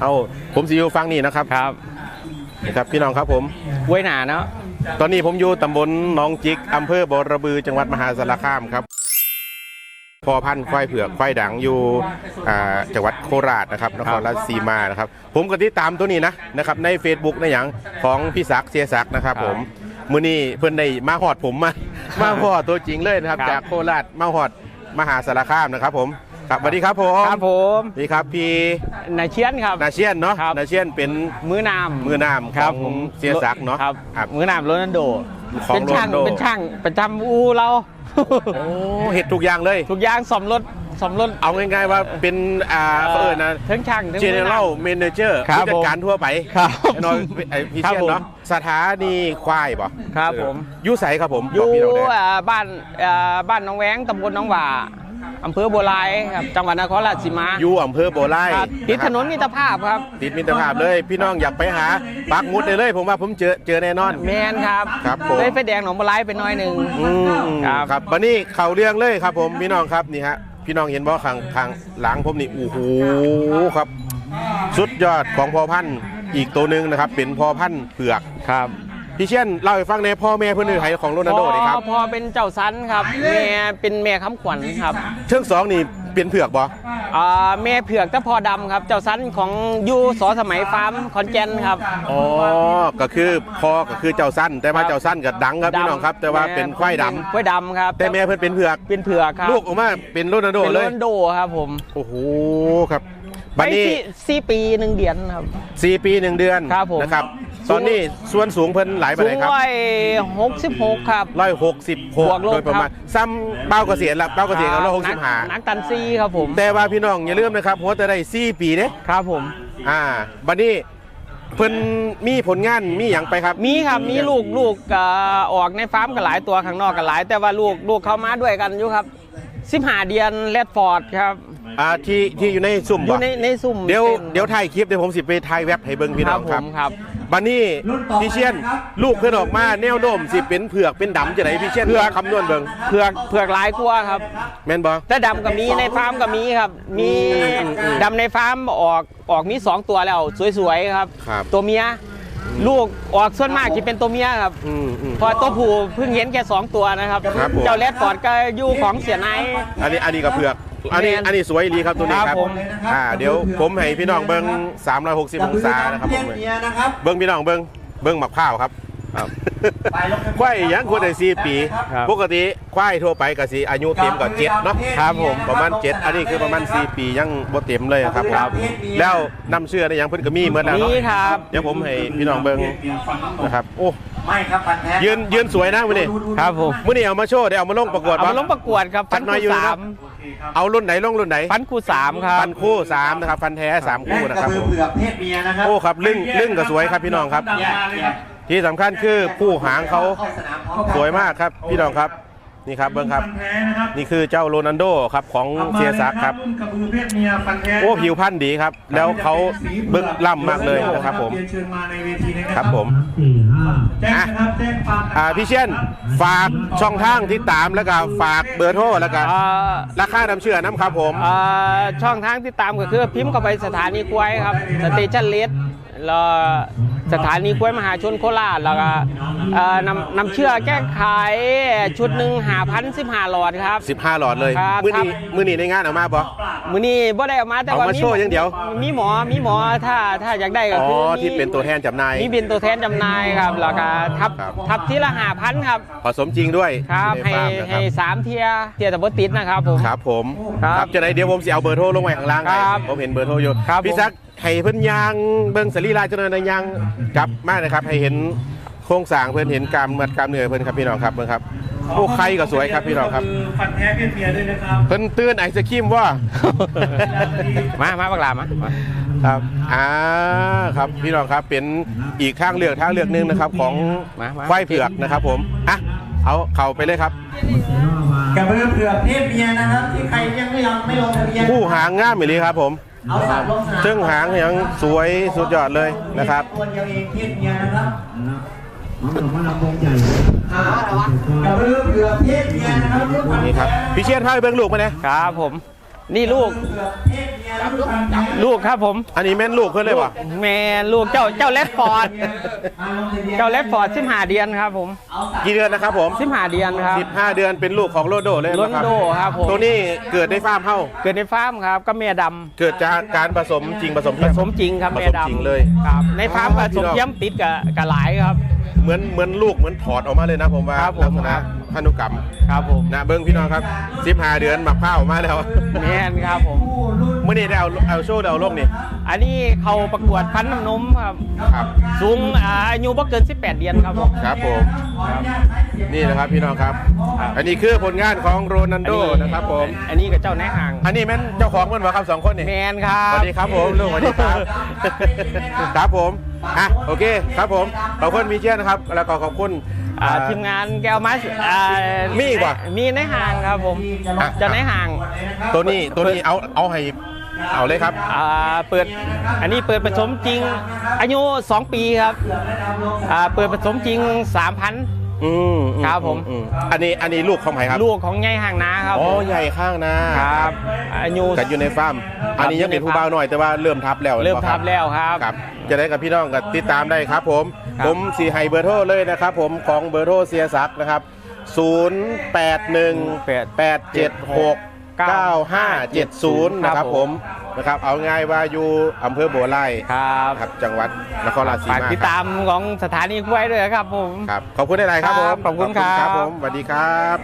เอาผมสิอยู่ฟังนี่นะครับครับนี่ครับพี่น้องครับผมกล้วยหนาเนาะตอนนี้ผมอยู่ตำบลหนองจิกอำเภอบอระบือจังหวัดมหาสารคามครับพอพันธุ์ควายเผือกควายด่างอยู่อ่าจังหวัดโคราชนะครับนครราชสีมานะครับผมก็ติดตามตัวนี้นะนะครับใน Facebook ในอย่างของพี่ศักดิ์เสียศักดิ์นะครับผมมื้อนี้เพิ่นได้มาหอดผมมามาหอดตัวจริงเลยนะครับ จากโคราชมาหอดมหาสารคามนะครับผม ครับสวัสดีครับผมครับผมสวัสดีครับพี่นายเชียนครับนาเชียนเนาะครับ นาเชียนเป็นมือนามมือนามของเสียศักดิ์เนาะครับครับ มือนามโรนัลโดของเป็นช่างโรนัลโด เป็นช่างประจำอูเรา โอ้เห็ดทุกอย่างเลย ทุกอย่างสมรถสมรถเอาง่ายๆว่าเป็นอ่าเขาเอิญนะ ทั้งช่างทั้ง general manager ครับผู้จัดการทั่วไปครับแน่นอนไอพี่ครับเชียนผมเนาะสถานีควายป่ะครับผม ยุใสครับผมอยู่บกพี่น้งได้ อ่าบ้านอ่าบ้านหน้องแวงตำบลหน้องหว่า อำเภอบัวลายครับจังหวัดนครราชสีมาอยู่อำเภอโบไลครับติดถนนมิตรภาพครับติดมิตรภาพเลยพี่น้องอยากไปหาปักหมุดได้เลย ผมว่าผมเจอเจอแน่นอน แมนครับครับผมได้ไฟแดงหนองบัวลายไปหน่อยหนึ่ง อืมครับ ครับวันนี้เข่าเรื่องเลยครับ ผมพี่น้องครับนี่ฮะพี่น้องเห็นบ่ข้างข้างหลังผมนี่โอ้โหครับ สุดยอดของพ่อพันธุ์อีกตัวหนึ่งนะครับ เป็นพ่อพันธุ์เผือก ครับ พี่เช่นเล่าให้ฟังในพ่อแม่เพื่อนไทยของโรนัลโดนี่ครับ พอพอเป็นเจ้าสันครับแม่เป็นแม่คำขวัญครับเชิงสองนี่เป็นเผือกบ่อ่าแม่เผือกแต่พอดำครับ เจ้าสันของอยูสอสมัยฟาร์มคอนแกนครับ อ๋อ ก็คือพ่อก็คือเจ้าสั้นแต่ว่าครับเจ้าสั้นก็ดังครับพี่น้องครับ แต่ว่าเป็นควายดควายดำครับำแต่แม่เพื่อนเป็นเผือก เป็นเผือกครับลูกออกมาเป็นโรนัลโดเป็นเลโรยนลโดครับผมโอ้โหครับบัดนี้ ไปสี่สี่ปีหนึ่งเดือนครับสี่ปีหนึ่งเดือนครับผม นะครับ ตอนนี้ส่วนสูงเพิ่นหลายปานสูไหนงครับร้อยหกสิบหกครับ ร้อยหกสิบหบกวกลบโดยประมาณครับ ซ้ำเป้าเกษียณละเป้าเกษียณกับร้อยหกสิบห้านักตันซีครับผมแต่ว่าพี่น้องอย่าลืมนะครับหัวแต่ได้สี่ปีเด้ครับผม อ่าบัดนี้เพิ่นมีผลงานมีอย่างไปครับ มีครับมีลูกลูกเอ่อออกในฟาร์มกันหลายตัวข้างนอกกันหลาย แต่ว่าลูกลูกเขามาด้วยกันอยู่ครับสิบห้าเดือนเลดฟอร์ดครับ อ่าที่ที่อยู่ในสุ่มอยู่บ่ในในซุ่มเดี๋ยวต็น เดี๋ยวถ่ายคลิปเดี๋ยวผมสิไปถ่ายเว็บให้เบิ่งพี่คน้รัอบงผครับมครับ บัดนี้พี่เชียนลูกเพิ่นออกมาแนวโน้มสิเป็นเผือกเป็นดำจะไหนพี่เชียนเผือก คำนวณเบิ่งเผือกเผือกหลายกลัวาครับแม่นบ่แต่ดำก็มีในฟาร์มก็มีครับ มีอืมอืมดำในฟาร์มออกออกมีสองตัวแล้วสวยๆครับ ครับ ตัวเมียลูกออกส่วนมากจะเป็นตัวเมียครับ อืมอืมเพอตัวผู้เพิ่งเห็นแค่สองตัวนะครับ ครับผม เจ้าเลดฟอร์ดก็อยู่ของเสียนายอันนี้อันนี้ก็เผือก อันนี้แม่นอันนี้สวยดีครับตัวนี้คครัรับบผมอ่าเดี๋ยวผมให้พี่น้องเบิ่ง360องศานะครับผมเมียนะครับเบิ่งพี่น้องเบิ่งเบิ่งหมักข้าวครับควายยังควรได้สี่ปี ครับ ปกติควายทั่วไปก็สิอายุเต็มก็เจ็ดเนาะครับผม ประมาณเจ็ดอันนี้คือประมาณสี่ปียังบ่เต็มเลยครับผมครับ แล้วน้ำเชื่อได้ยังเพิ่นก็มีเหมือนแล้วเนาะนี่ครับ เดี๋ยวผมให้พี่น้องเบิ่งนะครับโอ้ ไม่ครับพันแท้ยืนยืนสวยนะมื้อนี้ครับผม มื้อนี้เอามาโชว์ได้เอามาลงประกวดเอาบ่มาลงประกวดครับจัฟัดนหน่อยคู่อยู่นะสาครับมเอารุ่นไหนลงรุ่นไหนฟันคู่สามครับฟันคู่สามนะครับฟันแท้สามและคู่กนะระครับบืผอมเผือกเพศเมียนะครับโอ้ครับลึ่งลึ่งก็สวยครับพี่น้องครับแยกแยกที่สำคัญคือผู้หางเขาเข้าสนามพร้อมกันสวยมากครับพี่น้องครับ นี่ครับเบิ้งครับ ฟันแท้นะครับนี่คือเจ้าโรนัลโดครับของเซียซักครับ รุ่นกระบือเพศเมียฟันแท้โอ้ผิวพรรณดีครับ แล้วเขาเบิ้งล่ำมากเลยนะครับผม เรียนเชิญมาในเวทีนี้นะคครัรับบผมแจ้งนะครับแจ้งความอ่าพี่เช่นฝากช่องทางที่ตามแล้วก็ฝากเบอร์โทรแล้วก็เอ่อราคาน้ำเชื่อน้ำครับผมเอ่อช่องทางที่ตามก็คือพิมพ์เข้าไปสถานีกล้วยครับ สเตชันเลสแล้ว สถานีกล้วยมหาชนโคราชแล้วก็เอ่อนำนำเชื่อแก้ไขชุดหนึ่งหาพันสิบห้าหลอดครับ 15 หลอดเลย ครับมื้อนี้ครับ มื้อนี้ในงานเอามาบ่ มือนี้บ่ได้เออกมาแต่ว่าเอามาโชว์อย่างเดียว มีหมอมีหมอถ้าถ้าอยากได้ก็อ๋อ คือมีที่เป็นตัวแทนจำหน่าย มีเป็นตัวแทนจำหน่ายครับแล้วก็ทับครับ ทับที่ละหาพันครับ ผสมจริงด้วยครับในให้ฟาร์มนะคให้รับสามเทียเทียแต่บ่ติดนะครับผม ครับผมครับจะได้เดี๋ยวผมสิเอาเบอร์โทรลงไว้ข้างล่างให้ครับผมเห็นเบอร์โทรอยู่ครับพี่ผม ซัก ให้เพิ่นยางเบิ่งสรีระเจ้าหน้ายางกลับมานะครับ ให้เห็นโครงสร้างเพิ่นเห็นกล้ามมัดกล้ามเนื้อเพิ่นครับพี่น้องครับเบิ่งครับโอ้ไข่ก็สวยครับพี่น้องครับ ฟันแท้เพศเมียด้วยนะครับเพิ่นเตือนไอศครีมว่า มามาบักลามามาครับอ่าครับพี่น้องครับเป็นอีกทางเลือกทางเลือกหนึงนะครับ ของมามาควายเผือกนะครับ ผมอะเอาเข้าไปเลยครับกระบือเผือกเพศเมียนะครับ ที่ใครยังไม่ยอมไม่ลงทะเบียนผู้หางงามอีหลีครับผมเอาสามลงสนามซึ่งหางยังสวยสุดยอดเลยนะครับตัวเดียวเองเพศเมียนะครับอ่ากระบือเผือกเพศเมียนะครับลูกนี่ครับพี่เชียนพาไปเบิ่งลูกมาเนี่ยครับผม นี่ลูกเพศเมียลูกฟันแท้ลูกครับผม อันนี้แม่นลูกเพื่อนเลยวะแม่ลูกเจ้าเจ้าเลดฟอร์ด เจ้าเลดฟอร์ดสิบห้าเดือนครับผมกี่เดือนนะครับผมสิบห้าเดือนครับ15เดือนเป็นลูกของโรโดเลยโรนลโดครับผม ตัวนี้เกิดในฟาร์มเฮ้าเกิดในฟาร์มครับก็แม่ดำเกิดจากการผสมจริงผสมผสมจริงครับผแม่สมดำจริงเลย ครับ ในฟาร์มอ๋ผอสมพี่น้องเยี่ยมติดกับกับหลายครับ เหมือนเหมือนลูกเหมือนถอดออกมาเลยนะผมว่าครับผม ลักษณะพันธุกรรมครับผมนะเบิ้งพี่น้องครับ15เดือนหมักข้าวมาแล้วแม่นครับผม เมื่อนี้ได้เอาเอาโชว์ได้เอาลงนี่อันนี้เขาประกวดพันธุ์น้ำนมครับ ครับ สูงอ่าอายุบ่เกิน 18 เดือนครับผม ครับผมนี่นะครับพี่น้องครับอันนี้คือผลงานของโรนัลโดนะครับผม อันนี้กับเจ้านายห่างอันนี้แม่นเจ้าของมันวะครับสองคนนี่แมนครัสบ วัสดีครับผมลุงสวัสดีครับ ครับผม อะโอเคครับผมขอบคุณมีเชียร์นะครับ แล้วก็ขอบคุณอ่าอ่าทีมงานแก้วมัสอ่ามีอีกวะมีในห่างครับผมอะเจ้านายห่าง ตัวนี้ตัวนี้เอาเอาให้เอาเลยครับ อ่าเปิดอันนี้เปิดผสมจริง อายุ 2 ปีครับอ่าเปิดผสมจริง 3,000 อืมอืครับผม อือันนี้อันนี้ลูกของใครครับลูกของไงห่างนาครับอ๋อผมใหญ่ข้างนะครับอายุแต่อยู่ในฟาร์มครับอันนี้ยังเป็นผู้บ่าวหน่อยแต่ว่าเริ่มทับแล้วเริ่มห็นปะคทับแล้วครับครับ จะได้กับพี่น้องกับติดตามได้ครับ ผมครับผมสีไฮเบอร์โทรเลยนะครับ ผมของเบอร์โทรเสียสักนะครับ 0 8 1 8 7 6 9 5 7 0 นะครับผมนะครับ เอาง่ายว่าอยู่อำเภอบัวไร่ครับครับจังหวัดนครราชสีฝากมาติดครับตามของสถานีกล้วยด้วยครับผม ครับ ขอบคุณได้ไรครับผมครับขอบคุณครับ ผมสวัสดีครับ